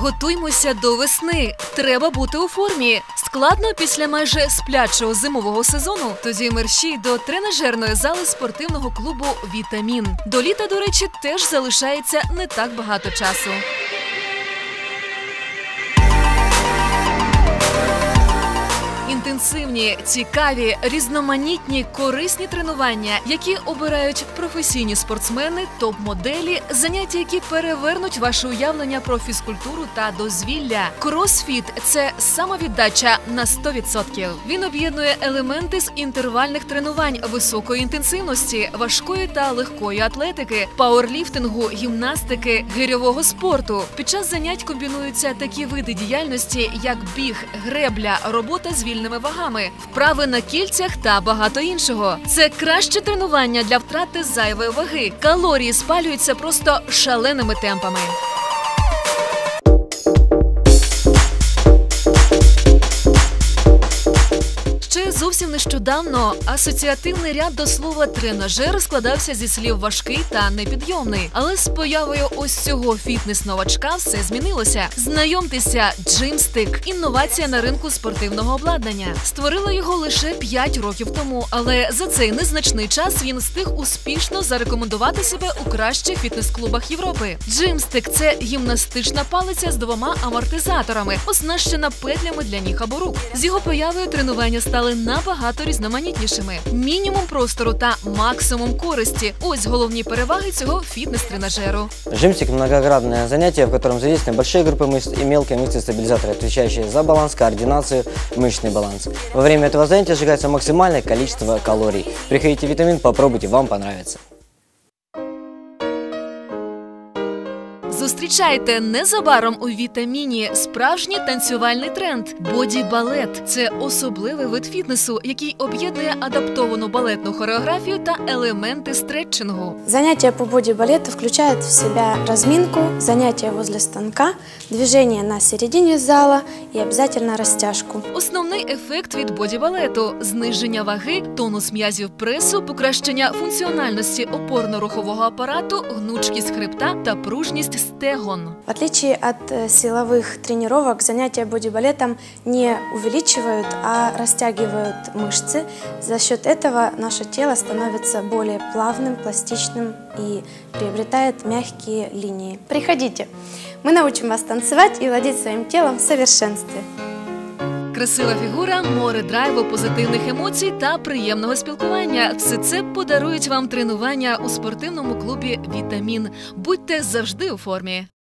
Готуймося до весни. Треба бути у формі. Складно після майже сплячого зимового сезону. Тоді мерщій до тренажерної зали спортивного клубу Вітамін. До літа, до речі, теж залишається не так багато часу. Інтенсивні, цікаві, різноманітні, корисні тренування, які обирають професійні спортсмени, топ-моделі, заняття, які перевернуть ваше уявлення про фізкультуру та дозвілля. Кросфіт це самовіддача на 100%. Він об'єднує елементи з інтервальних тренувань високої інтенсивності, важкої та легкої атлетики, пауерліфтингу, гімнастики, гирьового спорту. Під час занять комбінуються такі види діяльності, як біг, гребля, робота з вільними вагами, вправи на кільцях та багато іншого. Це краще тренування для втрати зайвої ваги. Калорії спалюються просто шаленими темпами. Зовсім нещодавно асоціативний ряд до слова тренажер складався зі слів важкий та непідйомний. Але з появою ось цього фітнес-новачка все змінилося. Знайомтеся, джимстик інновація на ринку спортивного обладнання. Створила його лише 5 років тому, але за цей незначний час він встиг успішно зарекомендувати себе у кращих фітнес-клубах Європи. Джимстик це гімнастична палиця з двома амортизаторами, оснащена петлями для ніг або рук. З його появою тренування стали набагато різноманітнішими. Мінімум простору та максимум користі. Ось головні переваги цього фітнес-тренажеру. Жимстик – многогранное занятие, в котором задействованы большие группы мышц и мелкие мышцы-стабилизаторы, отвечающие за баланс, координацию, мышечный баланс. Во время этого занятия сжигается максимальное количество калорий. Приходите в витамин, попробуйте, вам понравится. Зустрічайте незабаром у вітаміні справжній танцювальний тренд боді-балет. Це особливий вид фітнесу, який об'єднує адаптовану балетну хореографію та елементи стретчингу. Занятия по боди-балету включают в себя разминку, занятия возле станка, движение на середине зала и обязательно растяжку. Основний ефект від боді-балету – зниження ваги, тонус м'язів пресу, покращення функціональності опорно-рухового апарату, гнучкість хребта та пружність стегон. В отличие от э, силовых тренировок, занятия бодибалетом не увеличивают, а растягивают мышцы. За счет этого наше тело становится более плавным, пластичным и приобретает мягкие линии. Приходите, мы научим вас танцевать и владеть своим телом в совершенстве. Красива фігура, море драйву, позитивних емоцій та приємного спілкування. Все це подарують вам тренування у спортивному клубі Вітамін. Будьте завжди у формі.